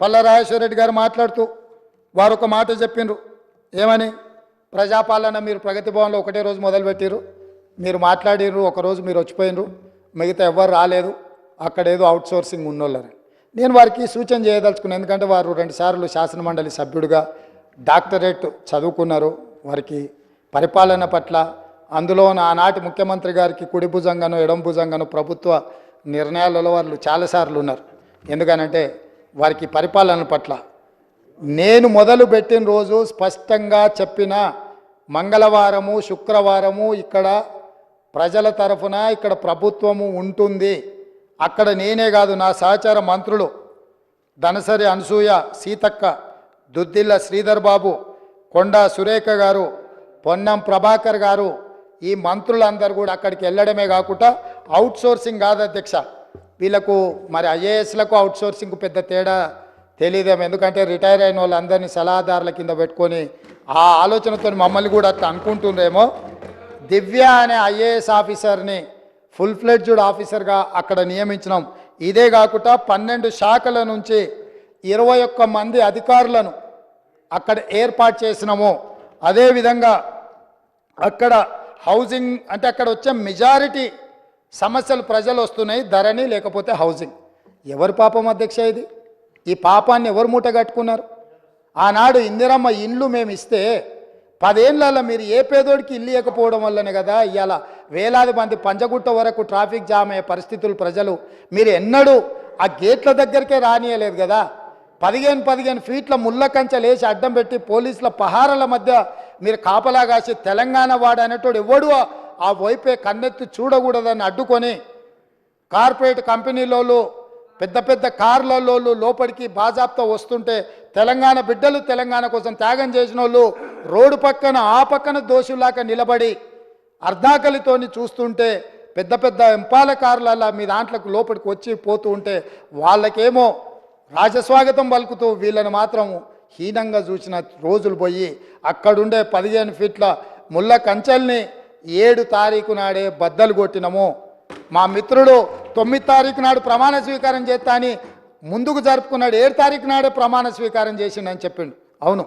పల్ల రాజేశ్వరరెడ్డి గారు మాట్లాడుతూ వారు ఒక మాట చెప్పిండ్రు. ఏమని? ప్రజాపాలన మీరు ప్రగతి భవన్లో ఒకటే రోజు మొదలుపెట్టిర్రు. మీరు మాట్లాడిర్రు ఒకరోజు మీరు వచ్చిపోయినరు మిగతా ఎవ్వరు రాలేదు. అక్కడేదో అవుట్సోర్సింగ్ ఉన్నోళ్ళని. నేను వారికి సూచన చేయదలుచుకున్నాను ఎందుకంటే వారు రెండుసార్లు శాసనమండలి సభ్యుడిగా డాక్టరేట్ చదువుకున్నారు. వారికి పరిపాలన పట్ల అందులో ఆనాటి ముఖ్యమంత్రి గారికి కుడి భుజంగాను ఎడం భుజంగాను ప్రభుత్వ నిర్ణయాలలో వాళ్ళు చాలాసార్లు ఉన్నారు. ఎందుకనంటే వారికి పరిపాలన పట్ల. నేను మొదలుపెట్టిన రోజు స్పష్టంగా చెప్పిన మంగళవారము శుక్రవారము ఇక్కడ ప్రజల తరఫున ఇక్కడ ప్రభుత్వము ఉంటుంది. అక్కడ నేనే కాదు నా సహచార మంత్రులు ధనసరి అనసూయ సీతక్క దుద్దిల్ల శ్రీధర్ బాబు కొండా సురేఖ గారు పొన్నం ప్రభాకర్ గారు ఈ మంత్రులందరూ కూడా అక్కడికి వెళ్ళడమే కాకుండా అవుట్సోర్సింగ్ కాదు అధ్యక్ష. వీళ్ళకు మరి ఐఏఎస్లకు అవుట్సోర్సింగ్ పెద్ద తేడా తెలియదేమో ఎందుకంటే రిటైర్ అయిన వాళ్ళందరినీ సలహాదారుల కింద పెట్టుకొని ఆ ఆలోచనతో మమ్మల్ని కూడా అట్లా అనుకుంటుండ్రేమో. దివ్య అనే ఐఏఎస్ ఆఫీసర్ని ఫుల్ ఫ్లెడ్జ్డ్ ఆఫీసర్గా అక్కడ నియమించినాం. ఇదే కాకుండా పన్నెండు శాఖల నుంచి ఇరవై ఒక్క మంది అధికారులను అక్కడ ఏర్పాటు చేసినాము. అదేవిధంగా అక్కడ హౌసింగ్ అంటే అక్కడ వచ్చే మెజారిటీ సమస్యలు ప్రజలు వస్తున్నాయి ధరని లేకపోతే హౌసింగ్ ఎవరి పాపం అధ్యక్ష ఇది? ఈ పాపాన్ని ఎవరు మూట కట్టుకున్నారు? ఆనాడు ఇందిరమ్మ ఇండ్లు మేము ఇస్తే పదేళ్ళలో మీరు ఏ పేదోడికి ఇల్లు ఇవ్వకపోవడం వల్లనే కదా ఇవాళ వేలాది మంది పంజగుట్ట వరకు ట్రాఫిక్ జామ్ అయ్యే పరిస్థితులు ప్రజలు. మీరు ఎన్నడూ ఆ గేట్ల దగ్గరికే రానియలేదు కదా. పదిహేను పదిహేను ఫీట్ల ముళ్ళ కంచెలు అడ్డం పెట్టి పోలీసుల పహారాల మధ్య మీరు కాపలా కాసి తెలంగాణ వాడు అనేటోడు ఎవడు ఆ- వైపే కన్నెత్తి చూడకూడదని అడ్డుకొని కార్పొరేట్ కంపెనీలోళ్ళు పెద్ద పెద్ద కార్లలో లోపలికి బాజాబ్తో వస్తుంటే తెలంగాణ బిడ్డలు తెలంగాణ కోసం త్యాగం చేసిన వాళ్ళు రోడ్డు పక్కన ఆ పక్కన దోషులాగా నిలబడి అర్ధాకలితోని చూస్తుంటే పెద్ద పెద్ద ఎంపాల కార్లలో మీ దాంట్లోకి లోపలికి వచ్చి పోతూ ఉంటే వాళ్ళకేమో రాజస్వాగతం పలుకుతూ వీళ్ళని మాత్రం హీనంగా చూసిన రోజులు పోయి అక్కడుండే పదిహేను ఫీట్ల ముళ్ళ కంచెల్ని ఏడు తారీఖు నాడే బద్దలు కొట్టినము. మా మిత్రుడు తొమ్మిది తారీఖు నాడు ప్రమాణ స్వీకారం చేస్తా అని ముందుకు జరుపుకున్నాడు. ఏడు తారీఖు నాడే ప్రమాణ స్వీకారం చేసిండని చెప్పిండు. అవును.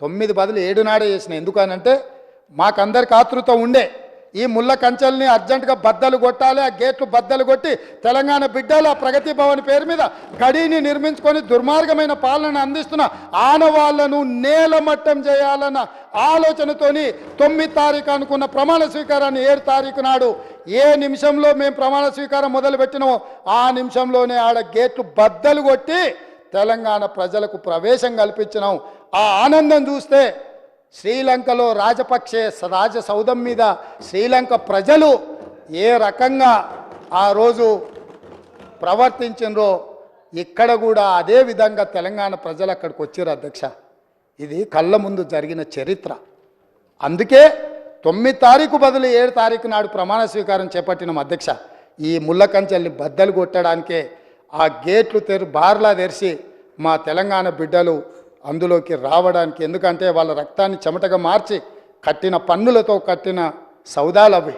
తొమ్మిది బదులు ఏడు నాడే చేసిన. ఎందుకనంటే మాకందరికి ఆతృత ఉండే. ఈ ముళ్ళ కంచెల్ని అర్జెంటుగా బద్దలు కొట్టాలి ఆ గేట్లు బద్దలు కొట్టి తెలంగాణ బిడ్డల ప్రగతి భవన్ పేరు మీద గడిని నిర్మించుకొని దుర్మార్గమైన పాలన అందిస్తున్న ఆనవాళ్ళను నేలమట్టం చేయాలన్న ఆలోచనతోని తొమ్మిది తారీఖు అనుకున్న ప్రమాణ స్వీకారాన్ని ఏడు తారీఖు నాడు ఏ నిమిషంలో మేము ప్రమాణ స్వీకారం మొదలుపెట్టినామో ఆ నిమిషంలోనే ఆడ గేట్లు బద్దలు కొట్టి తెలంగాణ ప్రజలకు ప్రవేశం కల్పించినాం. ఆ ఆనందం చూస్తే శ్రీలంకలో రాజపక్షే స- రాజ సౌధం మీద శ్రీలంక ప్రజలు ఏ రకంగా ఆ రోజు ప్రవర్తించినరో ఇక్కడ కూడా అదే విధంగా తెలంగాణ ప్రజలు అక్కడికి వచ్చారు అధ్యక్ష. ఇది కళ్ళ ముందు జరిగిన చరిత్ర. అందుకే తొమ్మిది తారీఖు బదులు ఏడు తారీఖు నాడు ప్రమాణ స్వీకారం చేపట్టిన అధ్యక్ష. ఈ ముళ్ళకంచెల్ని బద్దలు కొట్టడానికే ఆ గేట్లు తెరు బార్లా తెరిచి మా తెలంగాణ బిడ్డలు అందులోకి రావడానికి. ఎందుకంటే వాళ్ళ రక్తాన్ని చెమటగా మార్చి కట్టిన పన్నులతో కట్టిన సౌదాలు అవి.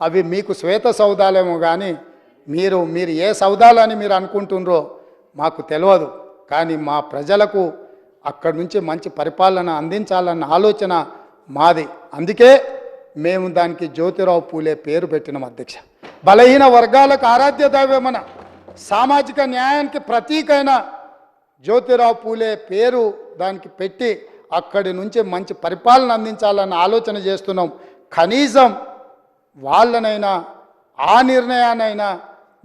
అవి మీకు శ్వేత సౌదాలేమో కానీ మీరు మీరు ఏ సౌదాలని మీరు అనుకుంటుండ్రో మాకు తెలియదు కానీ మా ప్రజలకు అక్కడి నుంచి మంచి పరిపాలన అందించాలన్న ఆలోచన మాది. అందుకే మేము దానికి జ్యోతిరావు పూలే పేరు పెట్టినాం అధ్యక్ష. బలహీన వర్గాలకు ఆరాధ్య దైవమన సామాజిక న్యాయానికి ప్రతీకైన జ్యోతిరావు పూలే పేరు దానికి పెట్టి అక్కడి నుంచి మంచి పరిపాలన అందించాలన్న ఆలోచన చేస్తున్నాం. కనీసం వాళ్ళనైనా ఆ నిర్ణయానైనా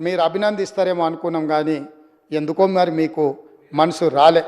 మీరు అభినందిస్తారేమో అనుకున్నాం కానీ ఎందుకో మరి మీకు మనసు రాలే.